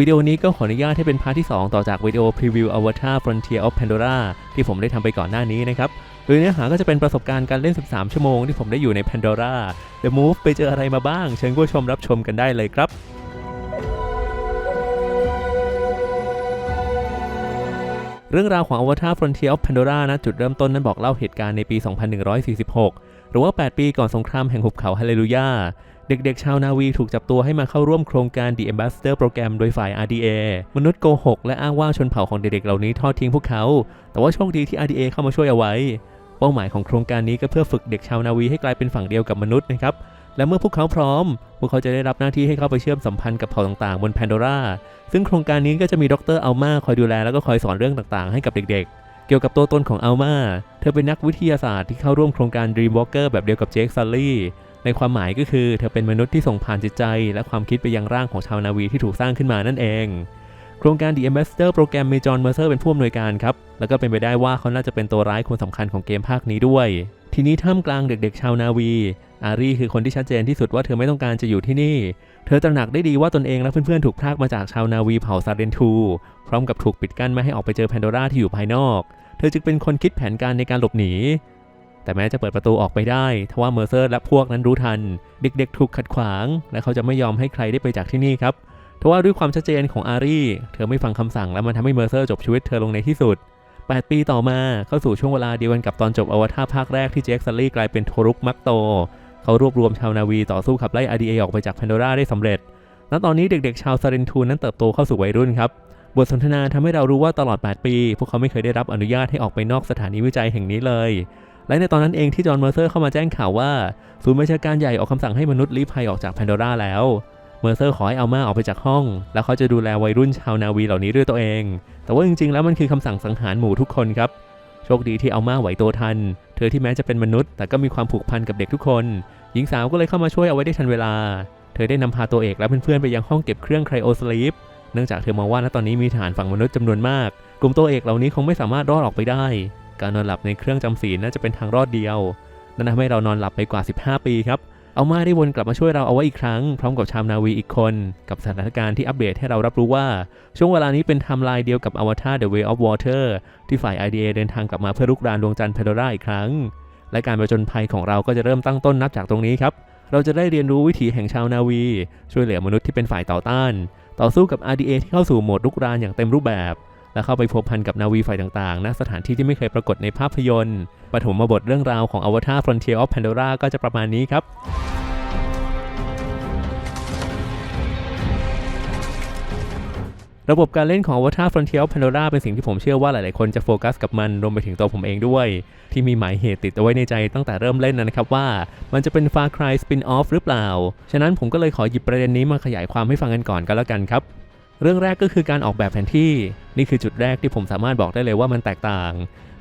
วิดีโอนี้ก็ขออนุญาตให้เป็นพาร์ทที่ 2 ต่อจากวิดีโอพรีวิว Avatar Frontier of Pandora ที่ผมได้ทำไปก่อนหน้านี้นะครับโดยเนื้อหาก็จะเป็นประสบการณ์การเล่น 13 ชั่วโมงที่ผมได้อยู่ใน Pandora The Move ไปเจออะไรมาบ้าง เชิญผู้ชมรับชมกันได้เลยครับเรื่องราวของ Avatar Frontier of Pandora นะจุดเริ่มต้นนั้นบอกเล่าเหตุการณ์ในปี 2146 หรือว่า 8 ปีก่อนสงครามแห่งหุบเขาฮาเลลูยา เด็กๆ ชาวนาวีถูกจับตัวให้มาเข้าร่วมโครงการ The Ambassador Program โดยฝ่าย RDA มนุษย์โกหกและอ้างว่าชนเผ่าของเด็กๆ เหล่านี้ทอดทิ้งพวกเขา แต่ว่าโชคดีที่ RDA เข้ามาช่วยเอาไว้ เป้าหมายของโครงการนี้ก็เพื่อฝึกเด็กชาวนาวีให้กลายเป็นฝั่งเดียวกับมนุษย์นะครับ และเมื่อพวกเขาพร้อม พวกเขาจะได้รับหน้าที่ให้เข้าไปเชื่อมสัมพันธ์กับเผ่าต่างๆ บนแพนโดราซึ่งโครงการนี้ก็จะมีดรอัลมาคอยดูแลแล้วก็คอยสอนเรื่องต่างๆ ให้กับเด็กๆ เกี่ยวกับตัวตนของอัลมา เธอเป็นนักวิทยาศาสตร์ที่เข้าร่วมโครงการ Dreamwalker แบบเดียวกับเจคซัลลี่ ในความหมายก็คือเธอเป็นมนุษย์ที่ส่งผ่านจิตใจ และความคิดไปยังร่างของชาวนาวีที่ถูกสร้างขึ้นมานั่นเอง โครงการ The Ambassador โปรแกรมมีจอห์นเมอร์เซอร์เป็นผู้อำนวยการครับ แล้วก็เป็นไปได้ว่าเขาน่าจะเป็นตัวร้ายคนสำคัญของเกมภาคนี้ด้วย ทีนี้ท่ามกลางเด็กๆ ชาวนาวี อารีคือคนที่ชัดเจนที่สุดว่าเธอไม่ต้องการจะอยู่ที่นี่ เธอตระหนักได้ดีว่าตนเองและเพื่อนๆถูกพรากมาจากชาวนาวีเผ่าซาเรนทู พร้อมกับถูกปิดกั้นไม่ให้ออกไปเจอแพนโดราที่อยู่ภายนอก เธอจึงเป็นคนคิดแผนการในการหลบหนี แต่แม้จะเปิดประตูออกไปได้ทว่าเมอร์เซอร์และพวกนั้นรู้ทัน เด็กๆถูกขัดขวาง และเขาจะไม่ยอมให้ใครได้ไปจากที่นี่ครับทว่าด้วยความชัดเจนของอารีเธอไม่ฟังคำสั่งและมันทำให้เมอร์เซอร์จบชีวิตเธอลงในที่สุด 8 ปีต่อมาเข้าสู่ช่วงเวลาเดียวกันกับตอนจบอวตารภาคแรกที่เจคซัลลี่กลายเป็นโทรุกมักโต เขารวบรวมชาวนาวีต่อสู้ขับไล่ RDA อออกไปจากแพนโดราได้สำเร็จ ณ ตอนนี้เด็กๆ ชาวซาเรนทูนนั้นเติบโตเข้าสู่วัยรุ่นครับบทสนทนาทำให้เรารู้ว่าตลอด 8 ปี พวกเขาไม่เคยได้รับอนุญาตให้ออกไปนอกสถานีวิจัยแห่งนี้เลย และในตอนนั้นเองที่จอห์นเมอร์เซอร์เข้ามาแจ้งข่าวว่า ศูนย์บัญชาการใหญ่ออกคำสั่งให้มนุษย์ลี้ภัยออกจากแพนโดราแล้ว เมอร์เซอร์ขอให้อัลมาออกไปจากห้อง แล้วเขาจะดูแลวัยรุ่นชาวนาวีเหล่านี้ด้วยตัวเอง แต่ว่าจริงๆ แล้วมันคือคำสั่งสังหารหมู่ทุกคนครับโชคดีที่อัลมาไหวตัวทัน เธอที่แม้จะเป็นมนุษย์ แต่ก็มีความผูกพันกับเด็กทุกคน หญิงสาวก็เลยเข้ามาช่วยเอาไว้ได้ทันเวลา เธอได้นำพาตัวเอกและเพื่อนๆไปยังห้องเก็บเครื่องไครโอสลีปเนื่องจากเธอมองว่าณตอนนี้มีทหารฝั่งมนุษย์จำนวนมาก กลุ่มตัวเอกเหล่านี้คงไม่สามารถรอดออกไปได้ การนอนหลับในเครื่องจำศีลน่าจะเป็นทางรอดเดียว นั่นทำให้เรานอนหลับไปกว่า 15 ปีครับ เอามาได้วนกลับมาช่วยเราเอาไว้อีกครั้ง พร้อมกับชาวนาวีอีกคน กับสถานการณ์ที่อัปเดตให้เรารับรู้ว่า ช่วงเวลานี้เป็นไทม์ไลน์เดียวกับ Avatar The Way of Water ที่ฝ่าย IDA เดินทางกลับมาเพื่อรุกรานดวงจันทร์เพโดราอีกครั้ง และการประจนภัยของเราก็จะเริ่มตั้งต้นนับจากตรงนี้ครับ เราจะได้เรียนรู้วิถีแห่งชาวนาวี ช่วยเหลือมนุษย์ที่เป็นฝ่ายต่อต้าน ต่อสู้กับ RDA ที่เข้าสู่โหมดรุกรานอย่างเต็มรูปแบบ และเข้าไปพัวพันกับนาวีฝ่ายต่างๆณสถานที่ที่ไม่เคยปรากฏในภาพยนตร์ปฐมบทเรื่องราวของ Avatar Frontier of Pandora ก็จะประมาณนี้ครับระบบการเล่นของ Avatar Frontier of Pandora เป็นสิ่งที่ผมเชื่อว่าหลาย ๆ คนจะโฟกัสกับมันรวมไปถึงตัวผมเองด้วย ที่มีหมายเหตุติดเอาไว้ในใจตั้งแต่เริ่มเล่นนะครับว่า มันจะเป็น Far Cry Spin-off หรือเปล่า ฉะนั้นผมก็เลยขอหยิบประเด็นนี้มาขยายความให้ฟังกันก่อนก็แล้วกันครับ เรื่องแรกก็คือการออกแบบแผนที่นี่คือจุดแรกที่ผมสามารถบอกได้เลยว่ามันแตกต่าง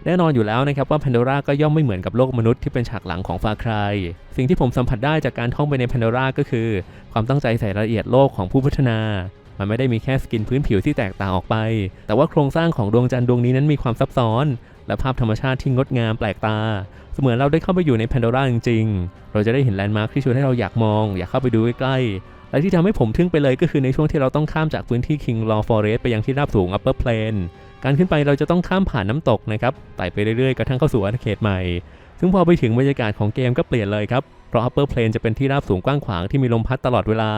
แน่นอนอยู่แล้วนะครับว่า Pandora ก็ย่อมไม่เหมือนกับโลกมนุษย์ที่เป็นฉากหลังของ Far Cry สิ่งที่ผมสัมผัสได้จากการท่องไปใน Pandora ก็คือ ความตั้งใจใส่รายละเอียดโลกของผู้พัฒนา มันไม่ได้มีแค่สกินพื้นผิวที่แตกต่างออกไป แต่ว่าโครงสร้างของดวงจันทร์ดวงนี้นั้นมีความซับซ้อน และภาพธรรมชาติที่งดงามแปลกตา เสมือนเราได้เข้าไปอยู่ในแพนโดราจริงๆ เราจะได้เห็นแลนด์มาร์คที่ชวนให้เราอยากมอง อยากเข้าไปดูใกล้ๆ และที่ทำให้ผมทึ่งไปเลยก็คือในช่วงที่เราต้องข้ามจากพื้นที่ King Law Forest ไปยังที่ราบสูง Upper Plain การขึ้นไปเราจะต้องข้ามผ่านน้ำตกนะครับไต่ไปเรื่อยๆกระทั่งเข้าสู่อาณาเขตใหม่ ซึ่งพอไปถึงบรรยากาศของเกมก็เปลี่ยนเลยครับ เพราะ Upper Plain จะเป็นที่ราบสูงกว้างขวางที่มีลมพัดตลอดเวลา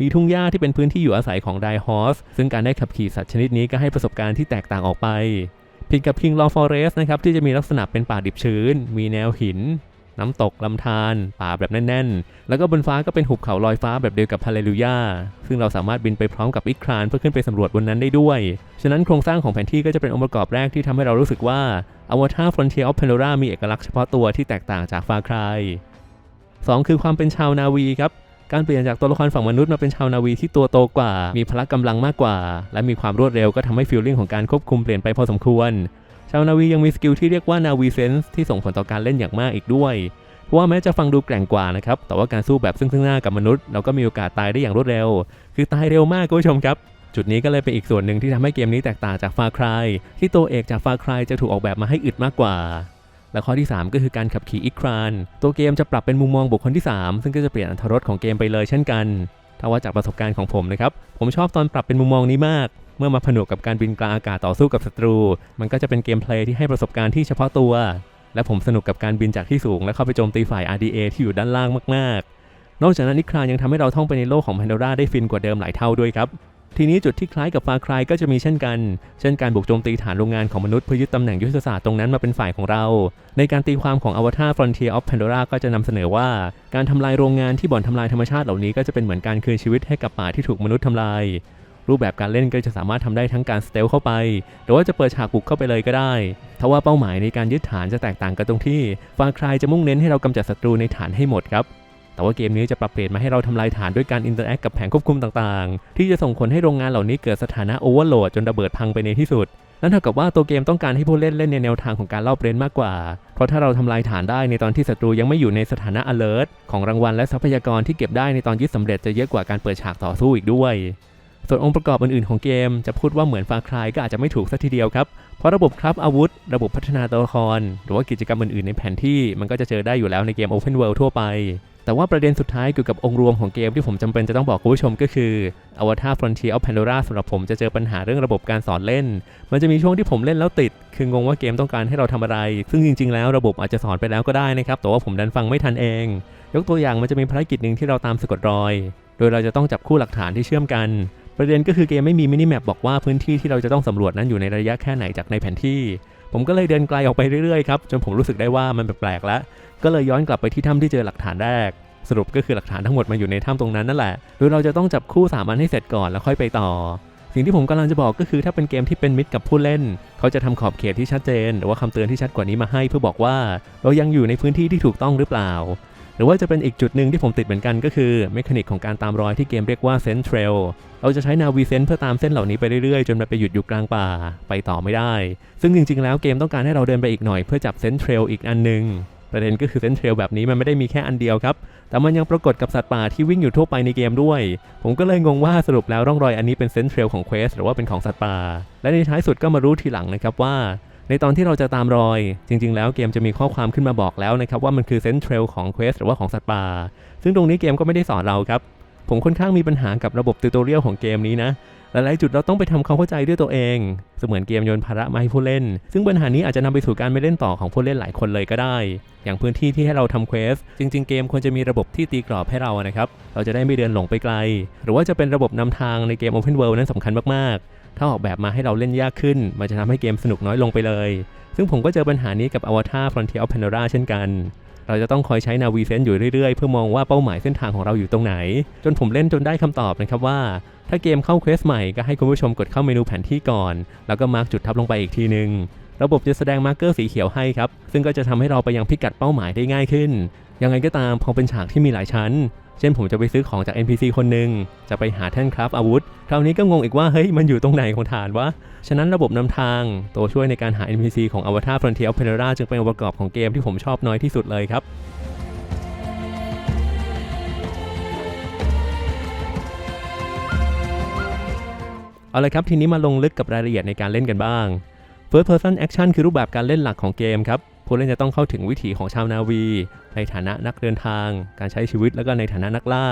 มีทุ่งหญ้าที่เป็นพื้นที่อยู่อาศัยของไดฮอสซึ่งการได้ขับขี่สัตว์ชนิดนี้ก็ให้ประสบการณ์ที่แตกต่างออกไปผิดกับ King Law Forest นะครับที่จะมีลักษณะเป็นป่าดิบชื้น มีแนวหิน น้ำตกลำธารป่าแบบแน่น ๆ แล้วก็บนฟ้าก็เป็นหุบเขาลอยฟ้าแบบเดียวกับฮาเลลูยาซึ่งเราสามารถบินไปพร้อมกับอิครานเพื่อขึ้นไปสำรวจบนนั้นได้ด้วย ฉะนั้นโครงสร้างของแผนที่ก็จะเป็นองค์ประกอบแรกที่ทำให้เรารู้สึกว่า Avatar Frontier of Pandora มีเอกลักษณ์เฉพาะตัวที่แตกต่างจาก Far Cry 2คือความเป็นชาวนาวีครับการเปลี่ยนจากตัวละครฝั่งมนุษย์มาเป็นชาวนาวีที่ตัวโตกว่า มีพละกำลังมากกว่า และมีความรวดเร็วก็ทำให้ฟีลลิ่งของการควบคุมเปลี่ยนไปพอสมควร ชาวนาวียังมีสกิลที่เรียกว่านาวีเซนส์ที่ส่งผลต่อการเล่นอย่างมากอีกด้วยเพราะว่าแม้จะฟังดูแกร่งกว่านะครับ แต่ว่าการสู้แบบซึ่งซึ่งหน้ากับมนุษย์ เราก็มีโอกาสตายได้อย่างรวดเร็ว คือตายเร็วมากคุณผู้ชมครับ จุดนี้ก็เลยเป็นอีกส่วนหนึ่งที่ทำให้เกมนี้แตกต่างจาก Far Cry ที่ตัวเอกจาก Far Cry จะถูกออกแบบมาให้อึดมากกว่า และข้อที่ 3 ก็คือการขับขี่อีคราน ตัวเกมจะปรับเป็นมุมมองบุคคลที่ 3 ซึ่งก็จะเปลี่ยนอรรถรสของเกมไปเลยเช่นกัน ถ้าว่าจากประสบการณ์ของผมนะครับ ผมชอบตอนปรับเป็นมุมมองนี้มาก เมื่อมาผนวกกับการบินกลางอากาศต่อสู้กับศัตรู มันก็จะเป็นเกมเพลย์ที่ให้ประสบการณ์ที่เฉพาะตัว และผมสนุกกับการบินจากที่สูง และเข้าไปโจมตีฝ่าย RDA ที่อยู่ด้านล่างมากๆ นอกจากนั้นนิครายังทำให้เราท่องไปในโลกของแพนโดราได้ฟินกว่าเดิมหลายเท่าด้วยครับทีนี้จุดที่คล้ายกับฟาครายก็จะมีเช่นกัน เช่นการบุกโจมตีฐานโรงงานของมนุษย์เพื่อยึดตำแหน่งยุทธศาสตร์ตรงนั้นมาเป็นฝ่ายของเรา ในการตีความของ Avatar Frontier of Pandora ก็จะนำเสนอว่า การทำลายโรงงานที่บ่อนทำลายธรรมชาติเหล่านี้ก็จะเป็นเหมือนการคืนชีวิตให้กับป่าที่ถูกมนุษย์ทำลาย รูปแบบการเล่นก็จะสามารถทำได้ทั้งการสเตลเข้าไป หรือว่าจะเปิดฉากบุกเข้าไปเลยก็ได้ทว่าเป้าหมายในการยึดฐานจะแตกต่างกันตรงที่ฟาครายจะมุ่งเน้นให้เรากำจัดศัตรูในฐานให้หมดครับแต่ว่าเกมนี้จะปรับเปลี่ยนมาให้เราทำลายฐานด้วยการอินเตอร์แอคกับแผงควบคุมต่างๆ ที่จะส่งผลให้โรงงานเหล่านี้เกิดสถานะโอเวอร์โหลดจนระเบิดพังไปในที่สุด นั่นเท่ากับว่าตัวเกมต้องการให้ผู้เล่นเล่นในแนวทางของการรอบเล่นมากกว่า เพราะถ้าเราทำลายฐานได้ในตอนที่ศัตรูยังไม่อยู่ในสถานะ alert ของรางวัลและทรัพยากรที่เก็บได้ในตอนยึดสำเร็จจะเยอะกว่าการเปิดฉากต่อสู้อีกด้วย ส่วนองค์ประกอบอื่นๆของเกม จะพูดว่าเหมือนฟาคลายก็อาจจะไม่ถูกสักทีเดียวครับ เพราะระบบครับอาวุธ ระบบพัฒนาตัวละคร หรือว่ากิจกรรมอื่นๆ ในแผนที่มันก็จะเจอได้อยู่แล้วในเกม Open World ทั่วไป แต่ว่าประเด็นสุดท้ายเกี่ยวกับองค์รวมของเกมที่ผมจำเป็นจะต้องบอกคุณผู้ชมก็คือ Avatar Frontier of Pandora สำหรับผมจะเจอปัญหาเรื่องระบบการสอนเล่น มันจะมีช่วงที่ผมเล่นแล้วติด คืองงว่าเกมต้องการให้เราทำอะไร ซึ่งจริง ๆ แล้วระบบอาจจะสอนไปแล้วก็ได้นะครับ แต่ว่าผมดันฟังไม่ทันเอง ยกตัวอย่างมันจะมีภารกิจหนึ่งที่เราตามสะกดรอย โดยเราจะต้องจับคู่หลักฐานที่เชื่อมกัน ประเด็นก็คือเกมไม่มีมินิแมปบอกว่าพื้นที่ที่เราจะต้องสำรวจนั้นอยู่ในระยะแค่ไหนจากในแผนที่ ผมก็เลยเดินไกลออกไปเรื่อยๆครับจนผมรู้สึกได้ว่ามันแปลกๆแล้ว ก็เลยย้อนกลับไปที่ถ้ำที่เจอหลักฐานแรก สรุปก็คือหลักฐานทั้งหมดมาอยู่ในถ้ำตรงนั้นนั่นแหละโดยเราจะต้องจับคู่สามอันให้เสร็จก่อนแล้วค่อยไปต่อ สิ่งที่ผมกำลังจะบอกก็คือถ้าเป็นเกมที่เป็นมิตรกับผู้เล่น เขาจะทำขอบเขตที่ชัดเจน หรือว่าคำเตือนที่ชัดกว่านี้มาให้เพื่อบอกว่า เรายังอยู่ในพื้นที่ที่ถูกต้องหรือเปล่า รือว่าจะเป็นอีกจุดหนึ่งที่ผมติดเหมือนกันก็คือเมคานิกของการตามรอยที่เกมเรียกว่าเซนเทรลเราจะใช้นาวีเซนเพื่อตามเส้นเหล่านี้ไปเรื่อยๆ จนมันไปหยุดอยู่กลางป่าไปต่อไม่ได้ ซึ่งจริงๆ แล้วเกมต้องการให้เราเดินไปอีกหน่อยเพื่อจับเซนเทรลอีกอันหนึ่งประเด็นก็คือเซนเทรลแบบนี้มันไม่ได้มีแค่อันเดียวครับ แต่มันยังปรากฏกับสัตว์ป่าที่วิ่งอยู่ทั่วไปในเกมด้วย ผมก็เลยงงว่าสรุปแล้วร่องรอยอันนี้เป็นเซนเทรลของเควสหรือว่าเป็นของสัตว์ป่า และในท้ายสุดก็มารู้ทีหลังนะครับว่า ในตอนที่เราจะตามรอย จริง ๆ แล้วเกมจะมีข้อความขึ้นมาบอกแล้วนะครับว่ามันคือเซนเทรลของเควสหรือว่าของสัตว์ป่า ซึ่งตรงนี้เกมก็ไม่ได้สอนเราครับ ผมค่อนข้างมีปัญหากับระบบติวตอเรียลของเกมนี้นะ หลายๆจุดเราต้องไปทำความเข้าใจด้วยตัวเอง เสมือนเกมโยนภาระมาให้ผู้เล่น ซึ่งปัญหานี้อาจจะนำไปสู่การไม่เล่นต่อของผู้เล่นหลายคนเลยก็ได้ อย่างพื้นที่ที่ให้เราทำเควส จริง ๆ เกมควรจะมีระบบที่ตีกรอบให้เรานะครับ เราจะได้ไม่เดินหลงไปไกล หรือว่าจะเป็นระบบนำทางในเกม Open World นั้นสำคัญมากๆ ถ้าออกแบบมาให้เราเล่นยากขึ้น มันจะทำให้เกมสนุกน้อยลงไปเลย ซึ่งผมก็เจอปัญหานี้กับ Avatar Frontier of Pandora เช่นกัน เราจะต้องคอยใช้นาวีเซนอยู่เรื่อยๆ เพื่อมองว่าเป้าหมายเส้นทางของเราอยู่ตรงไหน จนผมเล่นจนได้คำตอบนะครับว่า ถ้าเกมเข้าเควสใหม่ก็ให้คุณผู้ชมกดเข้าเมนูแผนที่ก่อน แล้วก็มาร์กจุดทับลงไปอีกทีนึงระบบจะแสดงมาร์กเกอร์สีเขียวให้ครับ ซึ่งก็จะทำให้เราไปยังพิกัดเป้าหมายได้ง่ายขึ้น ยังไงก็ตามพอเป็นฉากที่มีหลายชั้น เช่นผมจะไปซื้อของจาก NPC คนหนึ่งจะไปหาแท่นคราฟอาวุธ คราวนี้ก็งงอีกว่า เฮ้ย มันอยู่ตรงไหนของฐานวะ ฉะนั้นระบบนำทาง ตัวช่วยในการหา NPC ของ Avatar Frontier of Pandora จึงเป็นองค์ประกอบของเกมที่ผมชอบน้อยที่สุดเลยครับเอาเลยครับ ทีนี้มาลงลึกกับรายละเอียดในการเล่นกันบ้าง First Person Action คือรูปแบบการเล่นหลักของเกมครับ ผู้เล่นจะต้องเข้าถึงวิถีของชาวนาวี ในฐานะนักเดินทาง การใช้ชีวิตแล้วก็ในฐานะนักล่า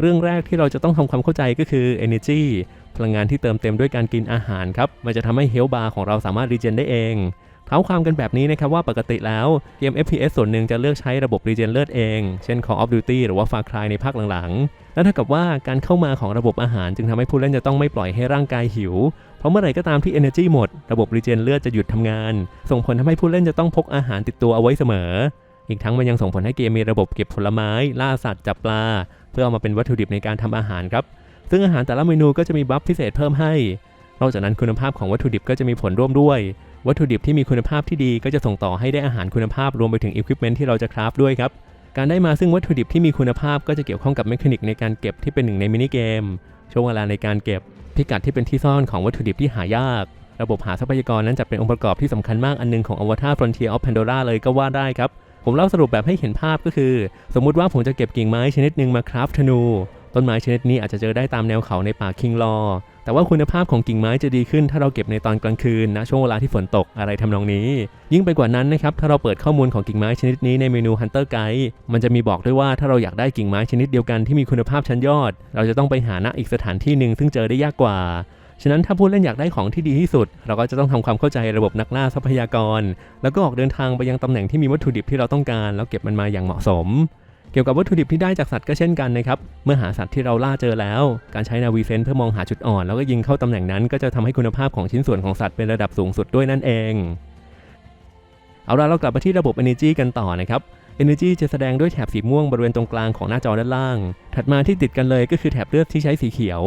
เรื่องแรกที่เราจะต้องทำความเข้าใจก็คือ Energy พลังงานที่เติมเต็มด้วยการกินอาหารครับ มันจะทำให้เฮลบาร์ของเราสามารถรีเจนได้เอง เท้าความกันแบบนี้นะครับว่าปกติแล้วเกม FPS ส่วนหนึ่งจะเลือกใช้ระบบรีเจนเลือดเอง เช่น Call of Duty หรือว่า Far Cry ในภาคหลังๆ และเท่ากับว่าการเข้ามาของระบบอาหารจึงทำให้ผู้เล่นจะต้องไม่ปล่อยให้ร่างกายหิว เพราะเมื่อไหร่ก็ตามที่ Energy หมด ระบบรีเจนเลือดจะหยุดทำงาน ส่งผลทำให้ผู้เล่นจะต้องพกอาหารติดตัวเอาไว้เสมอ อีกทั้งมันยังส่งผลให้เกมมีระบบเก็บผลไม้ ล่าสัตว์จับปลา เพื่อเอามาเป็นวัตถุดิบในการทำอาหารครับ ซึ่งอาหารแต่ละเมนูก็จะมีบัฟพิเศษเพิ่มให้ อกจากนั้นคุณภาพของวัตถุดิบก็จะมีผลร่วมด้วย วัตถุดิบที่มีคุณภาพที่ดีก็จะส่งต่อให้ได้อาหารคุณภาพรวมไปถึงอุปกรณ์ที่เราจะคราฟด้วยครับการได้มาซึ่งวัตถุดิบที่มีคุณภาพก็จะเกี่ยวข้องกับเมคานิกในการเก็บที่เป็นหนึ่งในมินิเกม ช่วงเวลาในการเก็บ พิกัดที่เป็นที่ซ่อนของวัตถุดิบที่หายาก ระบบหาทรัพยากรนั้นจะเป็นองค์ประกอบที่สำคัญมากอันหนึงของ Avatar Frontier of Pandora เลยก็ว่าได้ครับ ผมเล่าสรุปแบบให้เห็นภาพก็คือ สมมุติว่าผมจะเก็บกิ่งไม้ชนิดหนึ่งมาคราฟธนู ต้นไม้ชนิดนี้อาจจะเจอได้ตามแนวเขาในป่าคิงลอ แต่ว่าคุณภาพของกิ่งไม้จะดีขึ้น ถ้าเราเก็บในตอนกลางคืนนะช่วงเวลาที่ฝนตกอะไรทำนองนี้ ยิ่งไปกว่านั้นนะครับถ้าเราเปิดข้อมูลของกิ่งไม้ชนิดนี้ในเมนู Hunter Guide มันจะมีบอกด้วยว่าถ้าเราอยากได้กิ่งไม้ชนิดเดียวกันที่มีคุณภาพชั้นยอด เราจะต้องไปหาณอีกสถานที่หนึ่งซึ่งเจอได้ยากกว่าฉะนั้นถ้าผู้เล่นอยากได้ของที่ดีที่สุด เราก็จะต้องทำความเข้าใจระบบนักล่าทรัพยากร แล้วก็ออกเดินทางไปยังตำแหน่งที่มีวัตถุดิบที่เราต้องการ แล้วเก็บมันมาอย่างเหมาะสม เกี่ยวกับวัตถุดิบที่ได้จากสัตว์ก็เช่นกันนะครับ เมื่อหาสัตว์ที่เราล่าเจอแล้ว การใช้นาวีเซนเพื่อมองหาจุดอ่อน แล้วก็ยิงเข้าตำแหน่งนั้น ก็จะทำให้คุณภาพของชิ้นส่วนของสัตว์เป็นระดับสูงสุดด้วยนั่นเอง เอาละเรากลับมาที่ระบบ Energy กันต่อนะครับ Energy จะแสดงด้วยแถบสีม่วงบริเวณตรงกลางของหน้าจอด้านล่าง ถัดมาที่ติดกันเลยก็คือแถบเลือดที่ใช้สีเขียว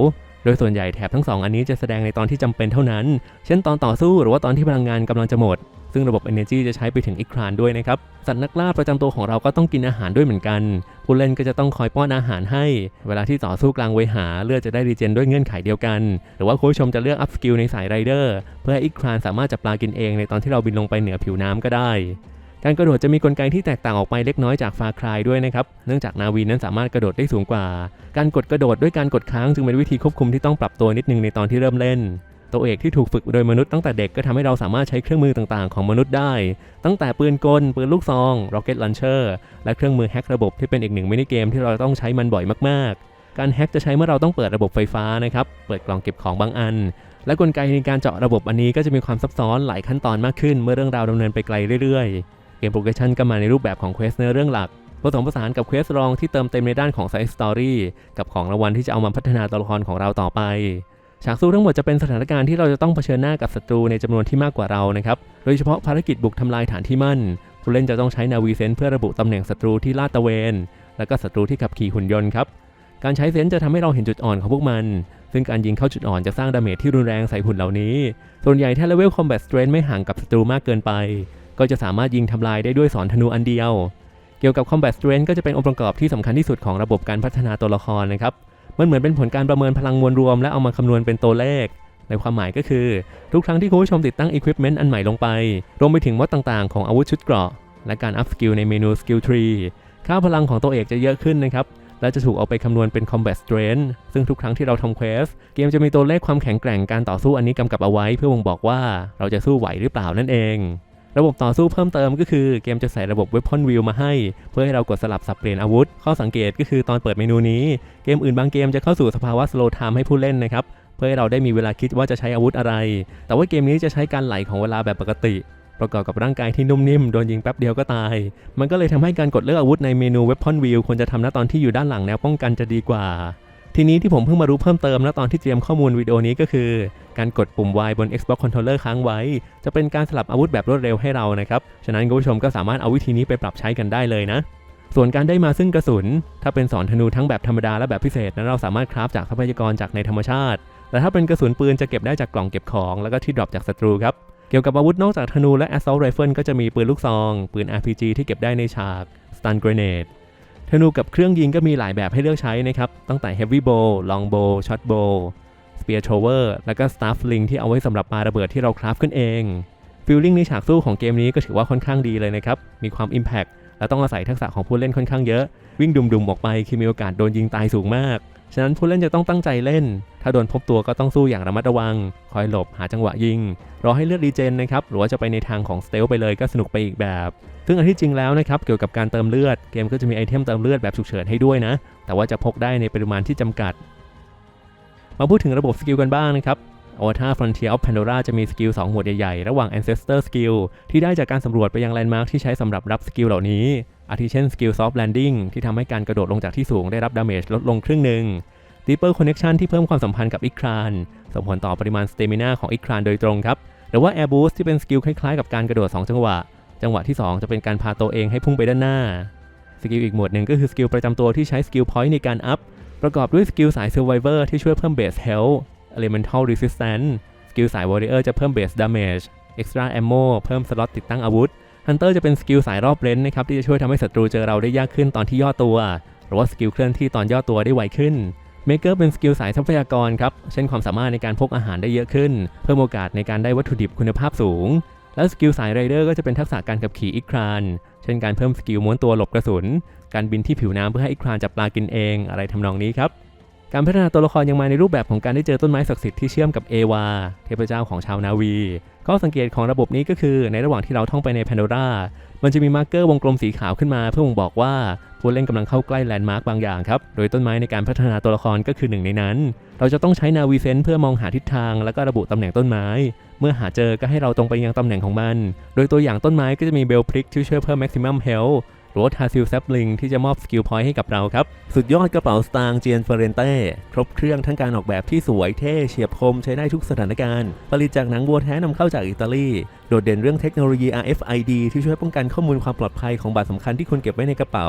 ดยส่วนใหญ่แถบทั้งสองอันนี้จะแสดงในตอนที่จำเป็นเท่านั้น เช่นตอนต่อสู้หรือว่าตอนที่พลังงานกำลังจะหมด ซึ่งระบบ Energy จะใช้ไปถึงอีกครานด้วยนะครับ สัตว์นักล่าประจำตัวของเราก็ต้องกินอาหารด้วยเหมือนกัน ผู้เล่นก็จะต้องคอยป้อนอาหารให้ เวลาที่ต่อสู้กลางเวหาเลือดจะได้รีเจนด้วยเงื่อนไขเดียวกัน หรือว่าคุณผู้ชมจะเลือกอัพสกิลในสายไรเดอร์เพื่อให้อีกครานสามารถจับปลากินเองในตอนที่เราบินลงไปเหนือผิวน้ำก็ได้ การกระโดดจะมีกลไกที่แตกต่างออกไปเล็กน้อยจากฟาคลายด้วยนะครับ เนื่องจากนาวีนั้นสามารถกระโดดได้สูงกว่า การกดกระโดดด้วยการกดค้างจึงเป็นวิธีควบคุมที่ต้องปรับตัวนิดนึงในตอนที่เริ่มเล่น ตัวเอกที่ถูกฝึกโดยมนุษย์ตั้งแต่เด็กก็ทำให้เราสามารถใช้เครื่องมือต่างๆ ของมนุษย์ได้ ตั้งแต่ปืนกล ปืนลูกซอง rocket launcher และเครื่องมือแฮกระบบที่เป็นอีกหนึ่งมินิเกมที่เราต้องใช้มันบ่อยมากๆ การแฮกจะใช้เมื่อเราต้องเปิดระบบไฟฟ้านะครับ เปิดกล่องเก็บของบางอันและกลไกในการเจาะระบบอันนี้ก็จะมีความซับซ้อนหลายขั้นตอนมากขึ้นเมื่อเรื่องราวดำเนินไปไกลเรื่อยๆ เกมโปรเกชันก็มาในรูปแบบของเควสเนื้อเรื่องหลักผสมผสานกับเควสรองที่เติมเต็มในด้านของไซส์สตอรี่กับของรางวัลที่จะเอามาพัฒนาตัวละครของเราต่อไป ฉากสู้ทั้งหมดจะเป็นสถานการณ์ที่เราจะต้องเผชิญหน้ากับศัตรูในจำนวนที่มากกว่าเรานะครับ โดยเฉพาะภารกิจบุกทำลายฐานที่มั่น ผู้เล่นจะต้องใช้นาวีเซนเพื่อระบุตำแหน่งศัตรูที่ลาดตะเวน และก็ศัตรูที่ขับขี่หุ่นยนต์ครับการใช้เซนจะทำให้เราเห็นจุดอ่อนของพวกมัน ซึ่งการยิงเข้าจุดอ่อนจะสร้างดาเมจที่รุนแรงใส่หุ่นเหล่านี้ ส่วนใหญ่ถ้าเลเวลคอมแบทสเตรนไม่ห่างกับศัตรูมากเกินไป ก็จะสามารถยิงทำลายได้ด้วยสอนธนูอันเดียว เกี่ยวกับ Combat Strength ก็จะเป็นองค์ประกอบที่สำคัญที่สุดของระบบการพัฒนาตัวละครนะครับ มันเหมือนเป็นผลการประเมินพลังมวลรวม และเอามาคำนวณเป็นตัวเลข ในความหมายก็คือ ทุกครั้งที่คุณผู้ชมติดตั้ง Equipment อันใหม่ลงไป รวมไปถึงมดต่างๆ ของอาวุธชุดเกราะ และการอัพสกิลในเมนู Skill Tree ค่าพลังของตัวเอกจะเยอะขึ้นนะครับและจะถูกเอาไปคำนวณเป็น Combat Strength ซึ่งทุกครั้งที่เราทำเควส เกมจะมีตัวเลขความแข็งแกร่งการต่อสู้อันนี้กำกับเอาไว้ เพื่อบ่งบอกว่าเราจะสู้ไหวหรือเปล่านั่นเอง ระบบต่อสู้เพิ่มเติมก็คือเกมจะใส่ระบบ Weapon Wheel มาให้ เพื่อให้เรากดสลับสับเปลี่ยนอาวุธ ข้อสังเกตก็คือตอนเปิดเมนูนี้ เกมอื่นบางเกมจะเข้าสู่สภาวะ slow time ให้ผู้เล่นนะครับ เพื่อให้เราได้มีเวลาคิดว่าจะใช้อาวุธอะไร แต่ว่าเกมนี้จะใช้การไหลของเวลาแบบปกติ ประกอบกับร่างกายที่นุ่มนิ่มโดนยิงแป๊บเดียวก็ตาย มันก็เลยทำให้การกดเลือกอาวุธในเมนู Weapon Wheel ควรจะทำณตอนที่อยู่ด้านหลังแนวป้องกันจะดีกว่า ทีนี้ที่ผมเพิ่งมารู้เพิ่มเติมณตอนที่เตรียมข้อมูลวิดีโอนี้ก็คือ การกดปุ่ม Y บน Xbox Controller ค้างไว้ จะเป็นการสลับอาวุธแบบรวดเร็วให้เรานะครับ ฉะนั้นคุณผู้ชมก็สามารถเอาวิธีนี้ไปปรับใช้กันได้เลยนะ ส่วนการได้มาซึ่งกระสุน ถ้าเป็นสอนธนูทั้งแบบธรรมดาและแบบพิเศษนั้นเราสามารถคราฟจากทรัพยากรจากในธรรมชาติแต่ถ้าเป็นกระสุนปืนจะเก็บได้จากกล่องเก็บของ แล้วก็ที่ดรอปจากศัตรูครับเกี่ยวกับอาวุธนอกจากธนูและ assault rifle ก็จะมีปืนลูกซอง ปืน RPG ที่เก็บได้ในฉาก stun grenade ธนูกับเครื่องยิงก็มีหลายแบบให้เลือกใช้นะครับ ตั้งแต่ heavy bow long bow short bow spear thrower แล้วก็ Staffling ที่เอาไว้สำหรับปาระเบิดที่เราคราฟขึ้นเองฟิลลิ่งในฉากสู้ของเกมนี้ก็ถือว่าค่อนข้างดีเลยนะครับ มีความ impact และต้องอาศัยทักษะของผู้เล่นค่อนข้างเยอะ วิ่งดุมๆออกไปคือมีโอกาสโดนยิงตายสูงมาก ฉะนั้นผู้เล่นจะต้องตั้งใจเล่น ถ้าโดนพบตัวก็ต้องสู้อย่างระมัดระวัง คอยหลบหาจังหวะยิง รอให้เลือดรีเจนนะครับ หรือว่าจะไปในทางของสเตลไปเลยก็สนุกไปอีกแบบ ซึ่งอันที่จริงแล้วนะครับ เกี่ยวกับการเติมเลือด เกมก็จะมีไอเทมเติมเลือดแบบฉุกเฉินให้ด้วยนะ แต่ว่าจะพกได้ในปริมาณที่จำกัด มาพูดถึงระบบสกิลกันบ้างนะครับ Avatar Frontier of Pandora จะมีสกิล 2 หมวดใหญ่ ๆ ระหว่าง Ancestor Skill ที่ได้จากการสำรวจไปยังแลนด์มาร์คที่ใช้สำหรับรับสกิลเหล่านี้ อาทิเช่นสกิล Soft Landing ที่ทำให้การกระโดดลงจากที่สูงได้รับดาเมจลดลงครึ่งหนึ่ง Deeper Connection ที่เพิ่มความสัมพันธ์กับอีกครานส่งผลต่อปริมาณสเตมินาของอีกครานโดยตรงครับ หรือว่า Air Boost ที่เป็นสกิลคล้ายๆกับการกระโดด 2 จังหวะ จังหวะที่ 2 จะเป็นการพาตัวเองให้พุ่งไปด้านหน้า สกิลอีกหมวดหนึ่งก็คือสกิลประจำตัวที่ใช้สกิลพอยต์ในการอัพ ประกอบด้วยสกิลสาย Survivor ที่ช่วยเพิ่ม Base Health Elemental Resistance สกิลสาย Warrior จะเพิ่ม Base Damage Extra Ammo เพิ่มสล็อตติดตั้งอาวุธ Hunter จะเป็นสกิลสายรอบเลนนะครับที่จะช่วยทำให้ศัตรูเจอเราได้ยากขึ้นตอนที่ย่อตัว หรือว่าสกิลเคลื่อนที่ตอนย่อตัวได้ไวขึ้น Maker เป็นสกิลสายทรัพยากรครับ เช่นความสามารถในการพกอาหารได้เยอะขึ้น เพิ่มโอกาสในการได้วัตถุดิบคุณภาพสูง และสกิลสายไรเดอร์ก็จะเป็นทักษะการขับขี่อีกคราน เช่นการเพิ่มสกิลม้วนตัวหลบกระสุน การบินที่ผิวน้ำเพื่อให้อีกครานจับปลากินเองอะไรทำนองนี้ครับ การพัฒนาตัวละครยังมาในรูปแบบของการได้เจอต้นไม้ศักดิ์สิทธิ์ที่เชื่อมกับเอวาเทพเจ้าของชาวนาวีข้อสังเกตของระบบนี้ก็คือในระหว่างที่เราท่องไปในแพนโดรามันจะมีมาร์กเกอร์วงกลมสีขาวขึ้นมา เพื่อบ่งบอกว่าผู้เล่นกำลังเข้าใกล้แลนด์มาร์กบางอย่างครับ โดยต้นไม้ในการพัฒนาตัวละครก็คือหนึ่งในนั้น เราจะต้องใช้นาวีเซนเพื่อมองหาทิศทาง แล้วก็ระบุตำแหน่งต้นไม้ เมื่อหาเจอก็ให้เราตรงไปยังตำแหน่งของมัน โดยตัวอย่างต้นไม้ก็จะมีเบลพริกที่ช่วยเพิ่ม maximum health รถฮาซิลแซปลิงที่จะมอบสกิลพอยต์ให้กับเราครับ สุดยอดกระเป๋าสตางค์เจียนเฟรนเต้ครบเครื่องทั้งการออกแบบที่สวยเท่เฉียบคมใช้ได้ทุกสถานการณ์ ผลิตจากหนังวัวแท้นำเข้าจากอิตาลีโดดเด่นเรื่องเทคโนโลยี RFID ที่ช่วยป้องกันข้อมูลความปลอดภัยของบัตรสำคัญที่ควรเก็บไว้ในกระเป๋า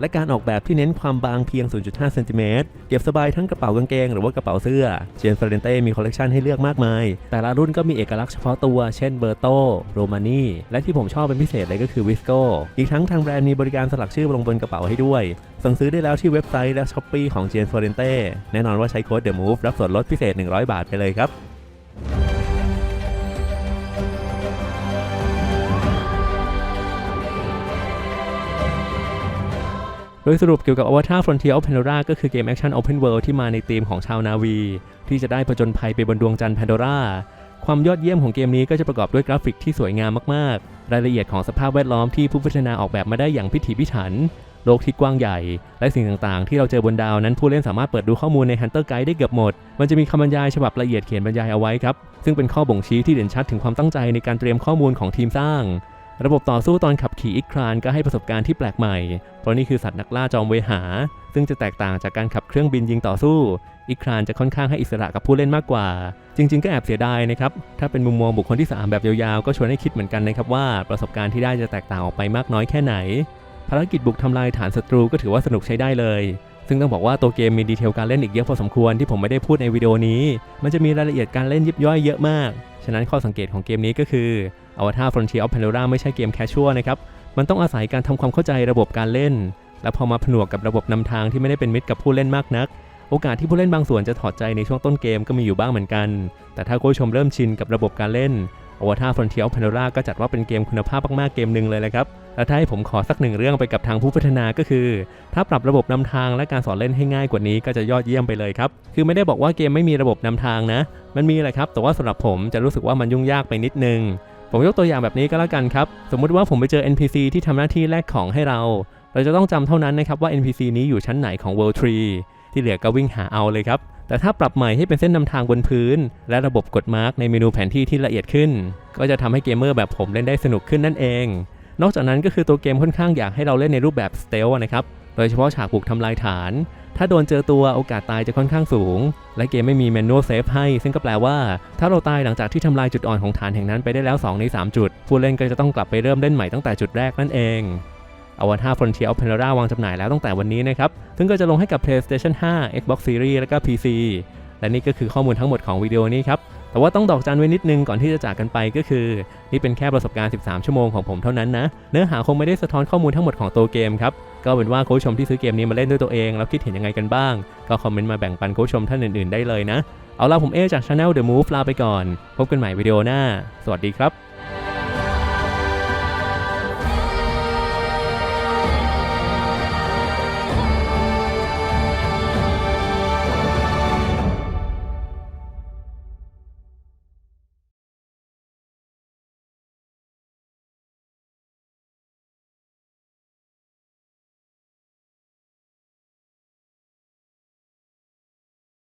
และการออกแบบที่เน้นความบางเพียง 0.5 เซนติเมตร เก็บสบายทั้งกระเป๋ากางเกงหรือว่ากระเป๋าเสื้อ เจนเฟเรนเต้มีคอลเลกชันให้เลือกมากมาย แต่ละรุ่นก็มีเอกลักษณ์เฉพาะตัว เช่นเบอร์โต โรมานีและที่ผมชอบเป็นพิเศษเลยก็คือวิสโกอีกทั้งทางแบรนด์มีบริการสลักชื่อลงบนกระเป๋าให้ด้วย สั่งซื้อได้แล้วที่เว็บไซต์และช้อปปี้ของเจนเฟเรนเต้แน่นอนว่าใช้โค้ด The Move รับส่วนลดพิเศษ 100 บาทไปเลยครับ โดยสรุปเกี่ยวกับ Avatar Frontier of Pandora ก็คือเกมแอคชั่น Open World ที่มาในธีมของชาวนาวี ที่จะได้ผจญภัยไปบนดวงจันทร์ Pandora ความยอดเยี่ยมของเกมนี้ก็จะประกอบด้วยกราฟิกที่สวยงามมากๆ รายละเอียดของสภาพแวดล้อมที่ผู้พัฒนาออกแบบมาได้อย่างพิถีพิถัน โลกที่กว้างใหญ่ และสิ่งต่างๆ ที่เราเจอบนดาวนั้นผู้เล่นสามารถเปิดดูข้อมูลใน Hunter Guide ได้เกือบหมด มันจะมีคำบรรยายฉบับละเอียดเขียนบรรยายเอาไว้ครับ ซึ่งเป็นข้อบ่งชี้ที่เด่นชัดถึงความตั้งใจในการเตรียมข้อมูลของทีมสร้าง ระบบต่อสู้ตอนขับขี่อีกครานก็ให้ประสบการณ์ที่แปลกใหม่ เพราะนี่คือสัตว์นักล่าจอมเวหา ซึ่งจะแตกต่างจากการขับเครื่องบินยิงต่อสู้อีกครานจะค่อนข้างให้อิสระกับผู้เล่นมากกว่า จริง ๆ ก็แอบเสียดายนะครับ ถ้าเป็นมุมมองบุคคลที่3แบบยาวๆ ก็ชวนให้คิดเหมือนกันนะครับว่าประสบการณ์ที่ได้จะแตกต่างออกไปมากน้อยแค่ไหน ภารกิจบุกทำลายฐานศัตรูก็ถือว่าสนุกใช้ได้เลย ซึ่งต้องบอกว่าตัวเกมมีดีเทลการเล่นอีกเยอะพอสมควรที่ผมไม่ได้พูดในวิดีโอนี้ มันจะมีรายละเอียดการเล่นยิบย่อยเยอะมาก ฉะนั้นข้อสังเกตของเกมนี้ก็คือ Avatar Frontier of Pandora ไม่ใช่เกมแคชชวลนะครับ มันต้องอาศัยการทำความเข้าใจระบบการเล่น และพอมาผนวกกับระบบนำทางที่ไม่ได้เป็นมิตรกับผู้เล่นมากนัก โอกาสที่ผู้เล่นบางส่วนจะถอดใจในช่วงต้นเกมก็มีอยู่บ้างเหมือนกัน แต่ถ้าผู้ชมเริ่มชินกับระบบการเล่น Avatar Frontier of Pandora ก็จัดว่าเป็นเกมคุณภาพมากๆเกมหนึ่งเลยแหละครับ และถ้าให้ผมขอสักหนึ่งเรื่องไปกับทางผู้พัฒนาก็คือ ถ้าปรับระบบนำทางและการสอนเล่นให้ง่ายกว่านี้ก็จะยอดเยี่ยมไปเลยครับ คือไม่ได้บอกว่าเกมไม่มีระบบนำทางนะ มันมีแหละครับ แต่ว่าสำหรับผมจะรู้สึกว่ามันยุ่งยากไปนิดนึง ผมยกตัวอย่างแบบนี้ก็แล้วกันครับ สมมุติว่าผมไปเจอ NPC ที่ทำหน้าที่แลกของให้เรา เราจะต้องจำเท่านั้นนะครับว่า NPC นี้อยู่ชั้นไหนของ World Tree ที่เหลือก็วิ่งหาเอาเลยครับ แต่ถ้าปรับใหม่ให้เป็นเส้นนำทางบนพื้น และระบบกดมาร์กในเมนูแผนที่ที่ละเอียดขึ้น ก็จะทำให้เกมเมอร์แบบผมเล่นได้สนุกขึ้นนั่นเอง นอกจากนั้นก็คือตัวเกมค่อนข้างอยากให้เราเล่นในรูปแบบสเตลนะครับ โดยเฉพาะฉากบุกทำลายฐาน ถ้าโดนเจอตัวโอกาสตายจะค่อนข้างสูง และเกมไม่มีแมนนวลเซฟให้ ซึ่งก็แปลว่า ถ้าเราตายหลังจากที่ทำลายจุดอ่อนของฐานแห่งนั้นไปได้แล้ว 2 ใน 3 จุด ผู้เล่นก็จะต้องกลับไปเริ่มเล่นใหม่ตั้งแต่จุดแรกนั่นเอง Avatar Frontier of Pandora วางจำหน่ายแล้วตั้งแต่วันนี้นะครับ ซึ่งก็จะลงให้กับ PlayStation 5 Xbox Series และก็ PC และนี่ก็คือข้อมูลทั้งหมดของวิดีโอนี้ครับ แต่ว่าต้องดอกจันไว้นิดนึงก่อนที่จะจากกันไปก็คือ นี่เป็นแค่ประสบการณ์ 13 ชั่วโมงของผมเท่านั้นนะ เนื้อหาคงไม่ได้สะท้อนข้อมูลทั้งหมดของตัวเกมครับ ก็เป็นว่าคุณผู้ชมที่ซื้อเกมนี้มาเล่นด้วยตัวเอง แล้วคิดเห็นยังไงกันบ้าง ก็คอมเมนต์มาแบ่งปันคุณผู้ชมท่านอื่นๆ ได้เลยนะ เอาล่ะผมเอจาก Channel The Move ลาไปก่อน พบกันใหม่วิดีโอหน้า สวัสดีครับ